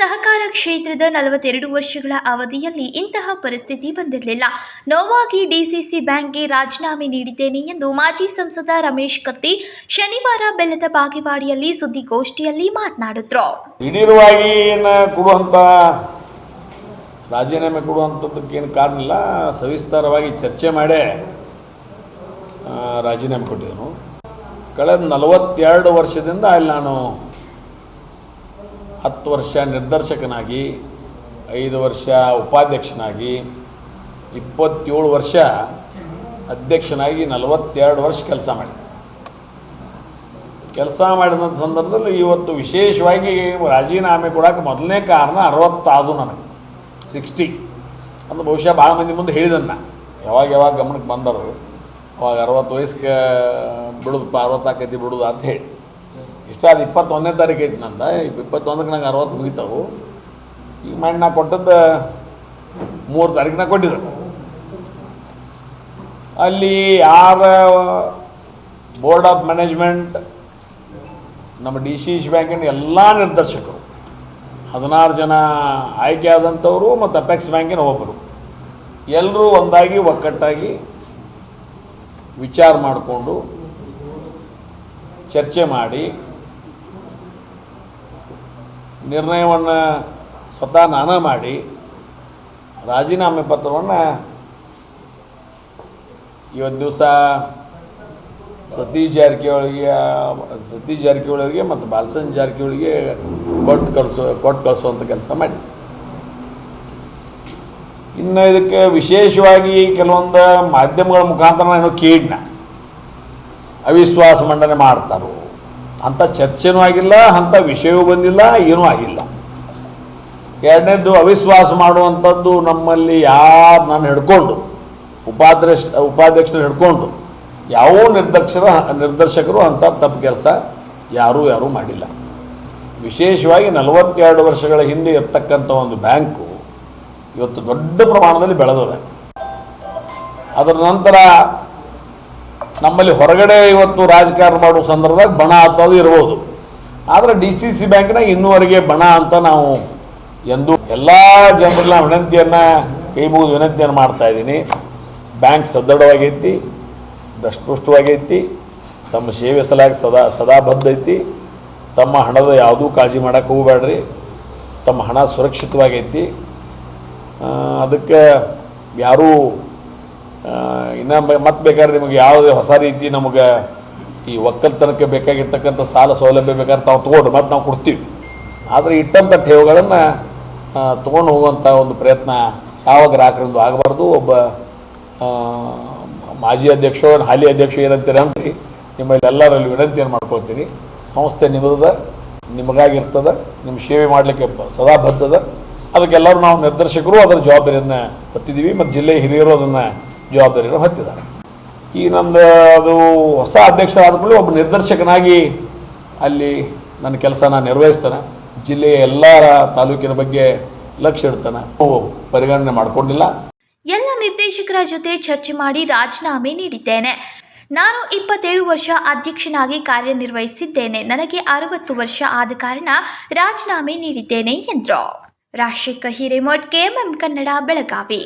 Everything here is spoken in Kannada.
ಸಹಕಾರ ಕ್ಷೇತ್ರದ ನಲವತ್ತೆರಡು ವರ್ಷಗಳ ಅವಧಿಯಲ್ಲಿ ಇಂತಹ ಪರಿಸ್ಥಿತಿ ಬಂದಿರಲಿಲ್ಲ. ನೋವಾಗಿ ಡಿಸಿಸಿ ಬ್ಯಾಂಕ್ಗೆ ರಾಜೀನಾಮೆ ನೀಡಿದ್ದೇನೆ ಎಂದು ಮಾಜಿ ಸಂಸದ ರಮೇಶ್ ಕತ್ತಿ ಶನಿವಾರ ಬೆಲ್ಲದ ಬಾಗೇವಾಡಿಯಲ್ಲಿ ಸುದ್ದಿಗೋಷ್ಠಿಯಲ್ಲಿ ಮಾತನಾಡಿದ್ರು. ದಿಢೀರವಾಗಿ ಕೊಡುವಂಥ ರಾಜೀನಾಮೆ ಕೊಡುವಂಥದ್ದಕ್ಕೇನು ಕಾರಣ ಇಲ್ಲ. ಸವಿಸ್ತಾರವಾಗಿ ಚರ್ಚೆ ಮಾಡೇ ರಾಜೀನಾಮೆ ಕೊಟ್ಟಿದ್ದನು. ಕಳೆದ ನಲವತ್ತೆರಡು ವರ್ಷದಿಂದ ಅಲ್ಲಿ ನಾನು ಹತ್ತು ವರ್ಷ ನಿರ್ದೇಶಕನಾಗಿ, ಐದು ವರ್ಷ ಉಪಾಧ್ಯಕ್ಷನಾಗಿ, ಇಪ್ಪತ್ತೇಳು ವರ್ಷ ಅಧ್ಯಕ್ಷನಾಗಿ ನಲವತ್ತೆರಡು ವರ್ಷ ಕೆಲಸ ಮಾಡಿ ಕೆಲಸ ಮಾಡಿದಂಥ ಸಂದರ್ಭದಲ್ಲಿ ಇವತ್ತು ವಿಶೇಷವಾಗಿ ರಾಜೀನಾಮೆ ಕೊಡೋಕೆ ಮೊದಲನೇ ಕಾರಣ ಅರವತ್ತಾದು ನನಗೆ ಸಿಕ್ಸ್ಟಿ ಅಂದ್ರೆ ಬಹುಶಃ ಭಾಳ ಮಂದಿ ಮುಂದೆ ಹೇಳಿದನ್ನ ಯಾವಾಗ ಯಾವಾಗ ಗಮನಕ್ಕೆ ಬಂದರು, ಅವಾಗ ಅರವತ್ತು ವಯಸ್ಸಿಗೆ ಬಿಡೋದು ಅರವತ್ತಾಕೈತಿ ಬಿಡೋದು ಅಂತ ಹೇಳಿ. ಇಷ್ಟ ಅದು ಇಪ್ಪತ್ತೊಂದನೇ ತಾರೀಕು ಐತಿ ನಂದು. ಇಪ್ಪತ್ತೊಂದಕ್ಕೆ ನಂಗೆ ಅರವತ್ತು ಮುಗಿತಾವು. ಈಗ ಮಾಡಿ ನಾ ಕೊಟ್ಟದ್ದು ಮೂರು ತಾರೀಕಿನ ಕೊಟ್ಟಿದ್ರು ಅಲ್ಲಿ ಯಾರ ಬೋರ್ಡ್ ಆಫ್ ಮ್ಯಾನೇಜ್ಮೆಂಟ್, ನಮ್ಮ ಡಿ ಸಿ ಸಿ ಬ್ಯಾಂಕಿನ ಎಲ್ಲ ನಿರ್ದೇಶಕರು, ಹದಿನಾರು ಜನ ಆಯ್ಕೆ ಆದಂಥವರು ಮತ್ತು ಅಪೆಕ್ಸ್ ಬ್ಯಾಂಕಿನ ಒಬ್ಬರು. ಎಲ್ಲರೂ ಒಂದಾಗಿ, ಒಕ್ಕಟ್ಟಾಗಿ ವಿಚಾರ ಮಾಡಿಕೊಂಡು ಚರ್ಚೆ ಮಾಡಿ ನಿರ್ಣಯವನ್ನು ಸ್ವತಃ ನಾನೇ ಮಾಡಿ ರಾಜೀನಾಮೆ ಪತ್ರವನ್ನು ಇವತ್ತು ದಿವಸ ಸತೀಶ್ ಜಾರಕಿಹೊಳಿಗೆ ಸತೀಶ್ ಜಾರಕಿಹೊಳಿಗೆ ಮತ್ತು ಬಾಲಸನ್ ಜಾರಕಿಹೊಳಿಗೆ ಕೊಟ್ಟು ಕಳಿಸೋ ಕೊಟ್ಟು ಕಳಿಸುವಂಥ ಕೆಲಸ ಮಾಡಿ. ಇನ್ನು ಇದಕ್ಕೆ ವಿಶೇಷವಾಗಿ ಕೆಲವೊಂದು ಮಾಧ್ಯಮಗಳ ಮುಖಾಂತರ ಏನೋ ಕೇಳಿನ. ಅವಿಶ್ವಾಸ ಮಂಡನೆ ಮಾಡ್ತಾರೋ. ಅಂಥ ಚರ್ಚೆನೂ ಆಗಿಲ್ಲ ಅಂಥ ವಿಷಯವೂ ಬಂದಿಲ್ಲ, ಏನೂ ಆಗಿಲ್ಲ. ಎರಡನೇದು ಅವಿಶ್ವಾಸ ಮಾಡುವಂಥದ್ದು ನಮ್ಮಲ್ಲಿ ಯಾರು ನಾನು ಹಿಡ್ಕೊಂಡು, ಉಪಾಧ್ಯಕ್ಷ ಉಪಾಧ್ಯಕ್ಷರು ಹಿಡ್ಕೊಂಡು, ಯಾವ ನಿರ್ದಕ್ಷರ ನಿರ್ದೇಶಕರು ಅಂಥ ತಪ್ಪು ಕೆಲಸ ಯಾರೂ ಯಾರೂ ಮಾಡಿಲ್ಲ. ವಿಶೇಷವಾಗಿ ನಲವತ್ತೆರಡು ವರ್ಷಗಳ ಹಿಂದೆ ಇರ್ತಕ್ಕಂಥ ಒಂದು ಬ್ಯಾಂಕು ಇವತ್ತು ದೊಡ್ಡ ಪ್ರಮಾಣದಲ್ಲಿ ಬೆಳೆದಿದೆ. ಅದರ ನಂತರ ನಮ್ಮಲ್ಲಿ ಹೊರಗಡೆ ಇವತ್ತು ರಾಜಕಾರಣ ಮಾಡುವ ಸಂದರ್ಭದಾಗ ಬಣ ಅಂತದ್ದು ಇರ್ಬೋದು. ಆದರೆ ಡಿ ಸಿ ಸಿ ಬ್ಯಾಂಕ್ನಾಗ ಇನ್ನೂವರೆಗೆ ಬಣ ಅಂತ ನಾವು ಎಂದು ಎಲ್ಲ ಜನರನ್ನ ವಿನಂತಿಯನ್ನು, ಕೈ ಮುಗಿದು ವಿನಂತಿಯನ್ನು ಮಾಡ್ತಾ ಇದ್ದೀನಿ. ಬ್ಯಾಂಕ್ ಸದೃಢವಾಗೈತಿ ದಷ್ಟಪುಷ್ಟವಾಗೈತಿ ತಮ್ಮ ಸೇವೆ ಸಲಾಗಿ ಸದಾ ಸದಾ ಬದ್ಧ ಐತಿ. ತಮ್ಮ ಹಣದ ಯಾವುದೂ ಕಾಳಜಿ ಮಾಡೋಕ್ಕೆ ಹೋಗಬೇಡ್ರಿ. ತಮ್ಮ ಹಣ ಸುರಕ್ಷಿತವಾಗೈತಿ ಅದಕ್ಕೆ ಯಾರೂ ಇನ್ನು ಮತ್ತೆ ಬೇಕಾದ್ರೆ ನಿಮಗೆ ಯಾವುದೇ ಹೊಸ ರೀತಿ ನಮಗೆ ಈ ಒಕ್ಕಲ್ತನಕ್ಕೆ ಬೇಕಾಗಿರ್ತಕ್ಕಂಥ ಸಾಲ ಸೌಲಭ್ಯ ಬೇಕಾದ್ರೆ ತಾವು ತೊಗೊಂಡ್ರೆ ಮತ್ತು ನಾವು ಕೊಡ್ತೀವಿ. ಆದರೆ ಇಟ್ಟಂಥ ಠೇವುಗಳನ್ನು ತೊಗೊಂಡು ಹೋಗುವಂಥ ಒಂದು ಪ್ರಯತ್ನ ಯಾವ ಗ್ರಾಹಕರಿಂದ ಆಗಬಾರ್ದು. ಒಬ್ಬ ಮಾಜಿ ಅಧ್ಯಕ್ಷ ಹಾಲಿ ಅಧ್ಯಕ್ಷ ಏನಂತೀರ ಅಂದ್ರಿ, ನಿಮ್ಮಲ್ಲಿ ಎಲ್ಲರಲ್ಲಿ ವಿನಂತಿಯನ್ನು ಮಾಡ್ಕೊಳ್ತೀನಿ. ಸಂಸ್ಥೆ ನಿಮ್ಮದ ನಿಮಗಾಗಿರ್ತದ ನಿಮ್ಮ ಸೇವೆ ಮಾಡಲಿಕ್ಕೆ ಸದಾ ಬದ್ಧದ. ಅದಕ್ಕೆಲ್ಲರೂ ನಾವು ನಿರ್ದೇಶಕರು, ಅದರ ಜವಾಬ್ದಾರಿಯನ್ನು ಹೊತ್ತಿದ್ದೀವಿ. ಮತ್ತು ಜಿಲ್ಲೆಯ ಹಿರಿಯರು ಅದನ್ನು ಜವಾಬ್ದಾರಿಯನ್ನು ಹೊತ್ತಿದ್ದಾರೆ. ಈ ನಂದು ಅದು ಹೊಸ ಅಧ್ಯಕ್ಷರಾದ ಕೂಡಲೇ ಒಬ್ಬ ನಿರ್ದೇಶಕನಾಗಿ ಅಲ್ಲಿ ನನ್ನ ಕೆಲಸ ನಾನು ನಿರ್ವಹಿಸ್ತಾನೆ. ಜಿಲ್ಲೆಯ ಎಲ್ಲ ತಾಲೂಕಿನ ಬಗ್ಗೆ ಲಕ್ಷ್ಯ ಇಡ್ತಾನೆ. ಪರಿಗಣನೆ ಮಾಡಿಕೊಂಡಿಲ್ಲ. ಎಲ್ಲ ನಿರ್ದೇಶಕರ ಜೊತೆ ಚರ್ಚೆ ಮಾಡಿ ರಾಜೀನಾಮೆ ನೀಡಿದ್ದೇನೆ. ನಾನು ಇಪ್ಪತ್ತೇಳು ವರ್ಷ ಅಧ್ಯಕ್ಷನಾಗಿ ಕಾರ್ಯನಿರ್ವಹಿಸಿದ್ದೇನೆ. ನನಗೆ ಅರವತ್ತು ವರ್ಷ ಆದ ಕಾರಣ ರಾಜೀನಾಮೆ ನೀಡಿದ್ದೇನೆ ಎಂದರು. ರಾಶಿಕ ಹಿರೇಮಠ್, ಕೆಎಂಎಂ ಕನ್ನಡ, ಬೆಳಗಾವಿ.